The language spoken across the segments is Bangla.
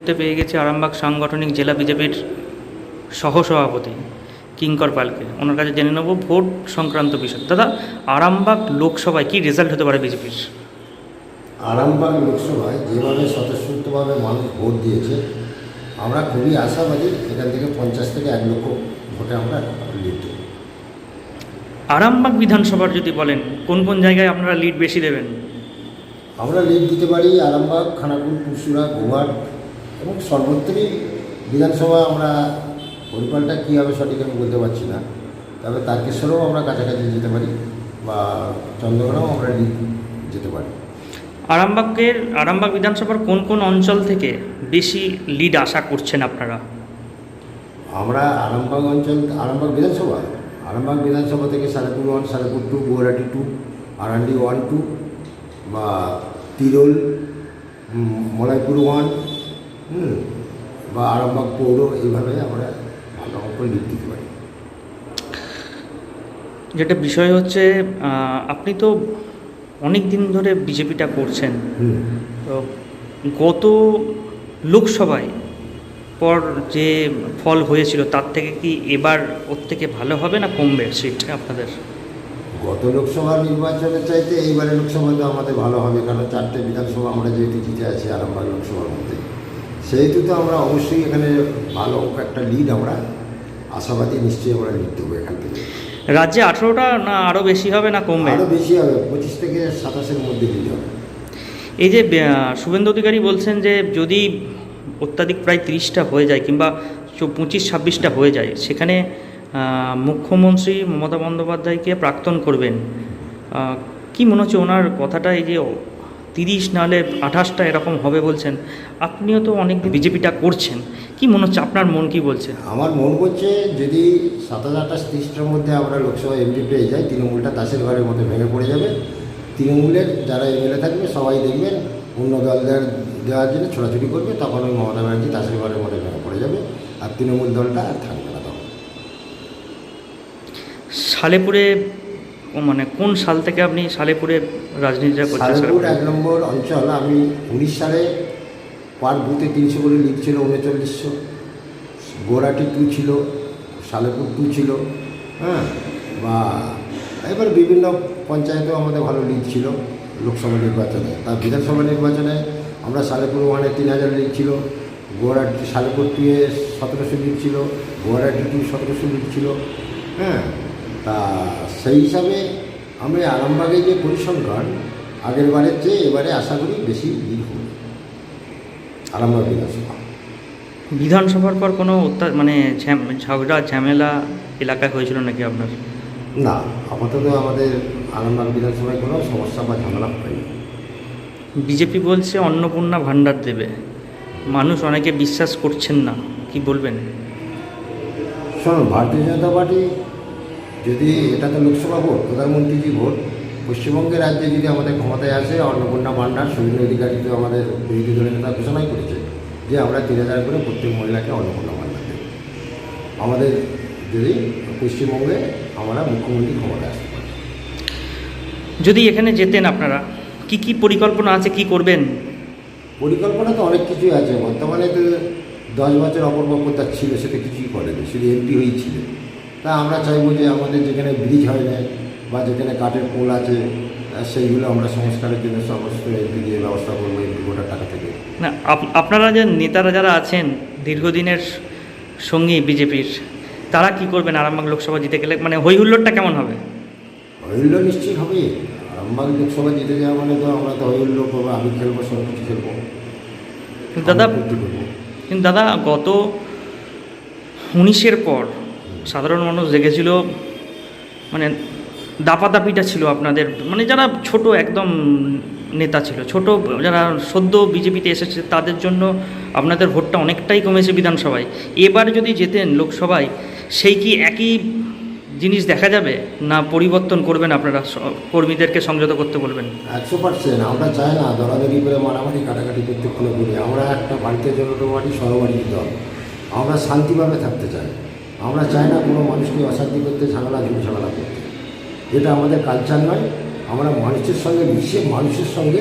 পেয়ে গেছি আরামবাগ সাংগঠনিক জেলা বিজেপির সহসভাপতি কিঙ্কর পালকে। ওনার কাছে জেনে নেব ভোট সংক্রান্ত বিষয়। দাদা আরামবাগ লোকসভায় কি রেজাল্ট হতে পারে বিজেপির? আরামবাগ লোকসভায় যেভাবে স্বতঃস্ফূর্তভাবে মানুষ ভোট দিয়েছে আমরা খুবই আশাবাদী এখান থেকে পঞ্চাশ থেকে এক লক্ষ ভোটে আমরা লিড দেব। আরামবাগ বিধানসভার যদি বলেন কোন কোন জায়গায় আপনারা লিড বেশি দেবেন? আমরা লিড দিতে পারি আরামবাগ খানাকুল পুরসুরা গোঘাট এবং সর্বত্রই বিধানসভা আমরা পরিপালটা কী হবে সঠিক আমি বলতে পারছি না। তবে তারকেশ্বরেও আমরা কাছাকাছি যেতে পারি বা চন্দ্রগড়েও আমরা যেতে পারি। আরামবাগের আরামবাগ বিধানসভার কোন কোন অঞ্চল থেকে বেশি লিড আশা করছেন আপনারা? আমরা আরামবাগ অঞ্চল আরামবাগ বিধানসভা? আরামবাগ বিধানসভা থেকে Salepur one Salepur two Guwahati two Arandi one two বা তিরোল মলাইপুর ওয়ান হুম, বা আরামবাগ পৌর এইভাবে আমরা ভালো লিড দিতে পারি। যেটা বিষয় হচ্ছে আপনি তো অনেক দিন ধরে বিজেপিটা করছেন। তো গত লোকসভায় পর যে ফল হয়েছিল তার থেকে কি এবার ওর থেকে ভালো হবে না কমবে সিট আপনাদের? গত লোকসভা নির্বাচনের চাইতে এইবারে লোকসভাতে আমাদের ভালো হবে কারণ চারটে বিধানসভা আমরা যেহেতু জিতে আছি আরামবাগ লোকসভার মধ্যে সেহেতু তো আমরা অবশ্যই এখানে ভালো একটা লিড আমরা। আশাবাদী নিশ্চয়ই আমরা লিড দেবো এখান থেকে। রাজ্যে আঠেরোটা না আরও বেশি হবে না কমবে? আরও বেশি হবে পঁচিশ থেকে সাতাশের মধ্যে লিড হবে। এই যে শুভেন্দু অধিকারী বলছেন যে যদি অত্যাধিক প্রায় তিরিশটা হয়ে যায় কিংবা পঁচিশ ছাব্বিশটা হয়ে যায় সেখানে মুখ্যমন্ত্রী মমতা বন্দ্যোপাধ্যায়কে প্রাক্তন করবেন। কি মনে হচ্ছে ওনার কথাটা? এই যে তিরিশ নাহলে আঠাশটা এরকম হবে বলছেন আপনিও তো অনেক বিজেপিটা করছেন কি মনে হচ্ছে আপনার মন কি বলছে? আমার মন করছে যদি সাতাশ আঠাশ তিরিশটার মধ্যে আমরা লোকসভা এমপি পেয়ে যাই তৃণমূলটা তাসের ঘরের মধ্যে ভেঙে পড়ে যাবে তৃণমূলের যারা এমএলএ থাকবে সবাই দেখবেন অন্য দলদের দেওয়ার জন্য ছোটাছুটি করবে তখন ওই মমতা ব্যানার্জি তাসের ঘরের মধ্যে ভেঙে পড়ে যাবে আর তৃণমূল দলটা আর থাকবে না তখন। সালেপুরে মানে কোন সাল থেকে আপনি সালেপুরে রাজনীতিটা করছেন সালেপুর এক নম্বর অঞ্চল আমি উনিশ সালে পার বুথে তিনশো করে লিড ছিল উনচল্লিশশো। গোরাটি টু ছিল সালেপুর টু ছিল হ্যাঁ? বা এবার বিভিন্ন পঞ্চায়েতেও আমাদের ভালো লিড ছিল লোকসভা নির্বাচনে। তার বিধানসভা নির্বাচনে আমরা সালেপুর ওয়ানে তিন হাজার লিড ছিল গোয়ারাটি সালেপুর টুয়ে সতেরোশো লিড ছিল গোয়ারাটি টু সতেরোশো লিড ছিল হ্যাঁ? তা সেই হিসাবে আমি আরামবাগে যে পরিসংখ্যান আগের বারের চেয়ে এবারে আশা করি বেশি লিড হবে। আরামবাগ বিধানসভা। বিধানসভার পর কোনো মানে ঝগড়া ঝামেলা এলাকায় হয়েছিল নাকি আপনার? না আপাতত আমাদের আরামবাগ বিধানসভায় কোনো সমস্যা বা ঝামেলা হয়নি। বিজেপি বলছে অন্নপূর্ণা ভাণ্ডার দেবে। মানুষ অনেকে বিশ্বাস করছেন না কি বলবেন? শোনো ভারতীয় জনতা পার্টি যদি এটা তো লোকসভা ভোট প্রধানমন্ত্রীজি ভোট পশ্চিমবঙ্গের রাজ্যে যদি আমাদের ক্ষমতায় আসে অন্নপূর্ণা ভাণ্ডার শুভেন্দু অধিকারী তো আমাদের বিরোধী দলের নেতা ঘোষণাই করেছে যে আমরা তিন হাজার করে প্রত্যেক মহিলাকে অন্নপূর্ণা ভাণ্ডার দেব। আমাদের যদি পশ্চিমবঙ্গে আমরা মুখ্যমন্ত্রী ক্ষমতায় আসতে পারি। যদি এখানে যেতেন আপনারা কি কি পরিকল্পনা আছে কি করবেন? পরিকল্পনা তো অনেক কিছুই আছে। বর্তমানে তো দশ বছর অপরপক্ষ ছিল সেটা কিছুই করেনি শুধু এমপি হয়েই তা আমরা চাইব যে আমাদের যেখানে ব্রিজ হয় না বা যেখানে কাঠের পোল আছে সেইগুলো আমরা সংস্কারের জন্য সমস্ত এমপি দিয়ে ব্যবস্থা করব এমপি কোটার টাকা থেকে। না আপ- আপনারা যে নেতারা যারা আছেন দীর্ঘদিনের সঙ্গী বিজেপির তারা কি করবেন আরামবাগ লোকসভা জিতে গেলে? মানে হই হুল্লোড়টা কেমন হবে? হৈল্য নিশ্চয়ই হবে। আরামবাগ লোকসভা জিতে যাওয়া মানে তো আমরা তো হৈল্য করব আমি খেলব সব কিছু খেলব। কিন্তু দাদা কিন্তু দাদা গত উনিশের পর সাধারণ মানুষ দেখেছিল মানে দাপাদাপিটা ছিল আপনাদের মানে যারা ছোট একদম নেতা ছিল, ছোট যারা সদ্য বিজেপিতে এসেছে তাদের জন্য আপনাদের ভোটটা অনেকটাই কমেছে বিধানসভায়। এবার যদি যেতেন লোকসভায়, সেই কি একই জিনিস দেখা যাবে না পরিবর্তন করবেন আপনারা কর্মীদেরকে সংযত করতে বলবেন? একশো পার্সেন্ট, আমরা চাই না দরাদরি করে মারামারি কাটাকাটি করতে কোনো করি আমরা একটা বাড়িতে জনতা বাড়ি সরবাড়ি দল, আমরা শান্তিভাবে থাকতে চাই। আমরা চাই না কোনো মানুষকে অশান্তি করতে, ঝামেলা ঝুল ঝামেলা করতে। এটা আমাদের কালচার নয়। আমরা মানুষের সঙ্গে মিশে মানুষের সঙ্গে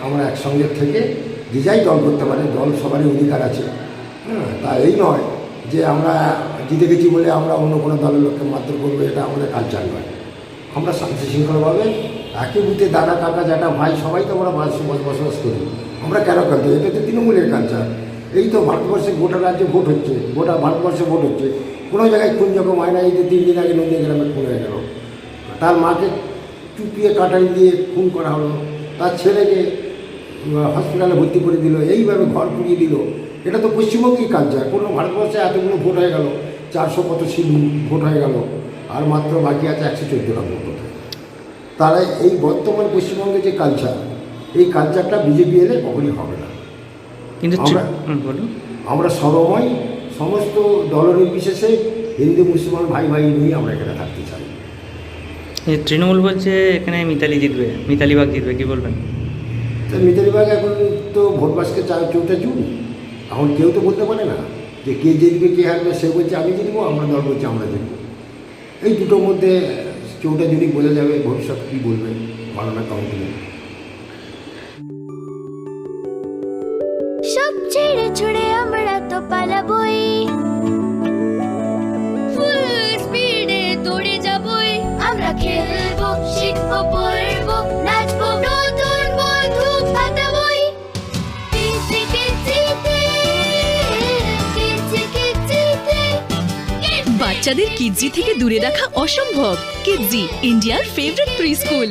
আমরা একসঙ্গে থেকে যে যাই দল করতে পারে। দল সবারই অধিকার আছে। হ্যাঁ তা এই নয় যে আমরা জিতে গেছি বলে আমরা অন্য কোনো দলের লোককে মাত্র করব, এটা আমাদের কালচার নয়। আমরা শান্তি শৃঙ্খলাভাবে একই বুথে দাদা, কাকা, জ্যাঠা, ভাই, সবাই তো আমরা বাস বস- বসবাস করি। আমরা কেন করতে? এটা তো তৃণমূলের কালচার এই তো ভারতবর্ষে গোটা রাজ্যে ভোট হচ্ছে, গোটা ভারতবর্ষে ভোট হচ্ছে। কোনো জায়গায় খুন যখন হয় না এই যে তিন দিন আগে নন্দীগ্রামে খুন হয়ে গেল। তার মাকে চুপিয়ে কাটারি দিয়ে খুন করা হলো। তার ছেলেকে হসপিটালে ভর্তি করে দিল, এইভাবে ঘর পুড়িয়ে দিল। এটা তো পশ্চিমবঙ্গেই কালচার কোনো ভারতবর্ষে এতগুলো ভোট হয়ে গেল, চারশো কত সিট ভোট হয়ে গেল, আর মাত্র বাকি আছে একশো চোদ্দোটা ভোট তারা এই বর্তমান পশ্চিমবঙ্গে যে কালচার এই কালচারটা বিজেপি এলে কখনই হবে না। কিন্তু আমরা- সর্বময় সমস্ত দলনির্বিশেষে হিন্দু মুসলমান ভাই ভাই নিয়ে আমরা এখানে থাকতে চাই। তৃণমূল বলছে এখানে মিতালি জিতবে মিতালি বাগ জিতবে কি বলবেন? মিতালিবাগ এখন তো ভোট বাসকে চা চৌঠা জুন। এখন কেউ তো বলতে পারে না যে কে জিতবে কে হারবে সে বলছে আমি জিতবো আমরা দল বলছে আমরা জিতবো। এই দুটোর মধ্যে চৌঠা জুনই বোঝা যাবে ভবিষ্যৎ কী বলবে মাননা কাউন্টিং ছেড়ে ছুড়ে আমরা তো পালাবই। স্পিডে দৌড়ে যাবই। আমরা খেলব, শিখব, পড়ব বাচ্চাদের কিডজি থেকে দূরে রাখা অসম্ভব। কিডজি, ইন্ডিয়ার ফেভারিট প্রি স্কুল